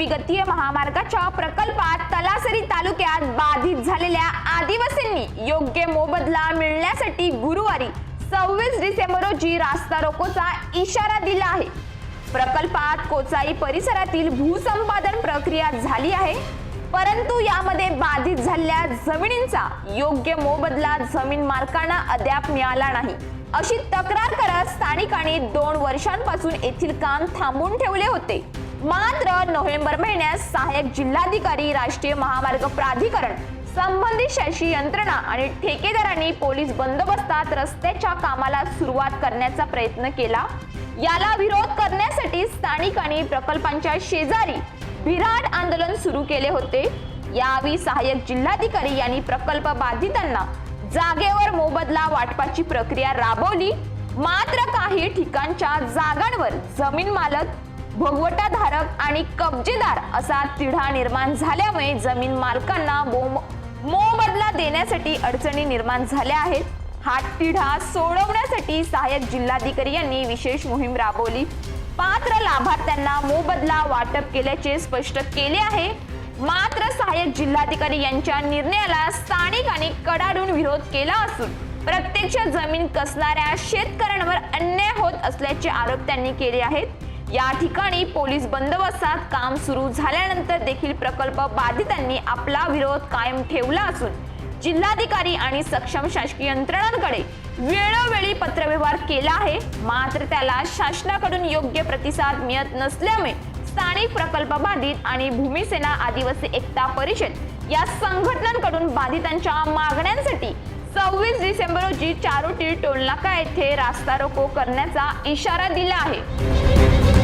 विभागाच्या प्रकल्पात तलासरी तालुक्यात बाधित झालेल्या आदिवासींनी योग्य मोबदला मिळण्यासाठी गुरुवारी सव्वीस डिसेंबर रोजी रास्ता रोकोचा इशारा दिला आहे. प्रकल्पात कोचाई परिसरातील भूसंपादन प्रक्रिया झाली आहे. परंतु यामध्ये बाधित झालेल्या जमिनींचा योग्य मोबदला जमीन मालकांना अद्याप मिळाला नाही. अशी तक्रार करत स्थानिकांनी दोन वर्षांपासून येथील काम थांबून ठेवले होते. मात्र नोव्हेंबर महिन्यात सहाय्यक जिल्हाधिकारी राष्ट्रीय महामार्ग प्राधिकरण संबंधित शासकीय यंत्रणा आणि ठेकेदारांनी पोलीस बंदोबस्तात रस्त्याच्या कामाला सुरुवात करण्याचा प्रयत्न केला. याला विरोध करण्यासाठी स्थानिकांनी प्रकल्पांच्या शेजारी विराट आंदोलन सुरू केले होते. यावेळी सहाय्यक जिल्हाधिकारी यांनी प्रकल्प बाधितांना जागेवर मोबदला वाटपाची प्रक्रिया राबवली. मात्र काही ठिकाणच्या जागांवर जमीन मालक भोगवटाधारक आणि कब्जेदार असा तिढा निर्माण झाल्यामुळे जमीन मालकांना मोम- मोबदला देण्यासाठी अडचणी निर्माण झाल्या आहेत. हा तिढा सोडवण्यासाठी सहाय्यक जिल्हाधिकारी यांनी विशेष मोहीम राबवली. पात्र लाभार्थ्यांना मोबदला वाटप केल्याचे स्पष्ट केले आहे. मात्र सहाय्यक जिल्हाधिकारी यांच्या निर्णयाला स्थानिकांनी कडाडून विरोध केला असून प्रत्यक्ष जमीन कसणाऱ्या शेतकऱ्यांवर अन्याय होत असल्याचे आरोप त्यांनी केले आहेत. या ठिकाणी पोलीस बंदोबस्तात काम सुरू झाल्यानंतर देखील प्रकल्प बाधितांनी आपला विरोध कायम ठेवला असून जिल्हाधिकारी आणि सक्षम शासकीय यंत्रणांकडे वेळोवेळी पत्रव्यवहार केला आहे. मात्र त्याला शासनाकडून योग्य प्रतिसाद मिळत नसल्यामुळे स्थानिक प्रकल्प बाधित आणि भूमिसेना आदिवासी एकता परिषद या संघटनांकडून बाधितांच्या मागण्यांसाठी सव्वीस डिसेंबर रोजी चारोटी टोलनाका येथे रास्ता रोको करण्याचा इशारा दिला आहे.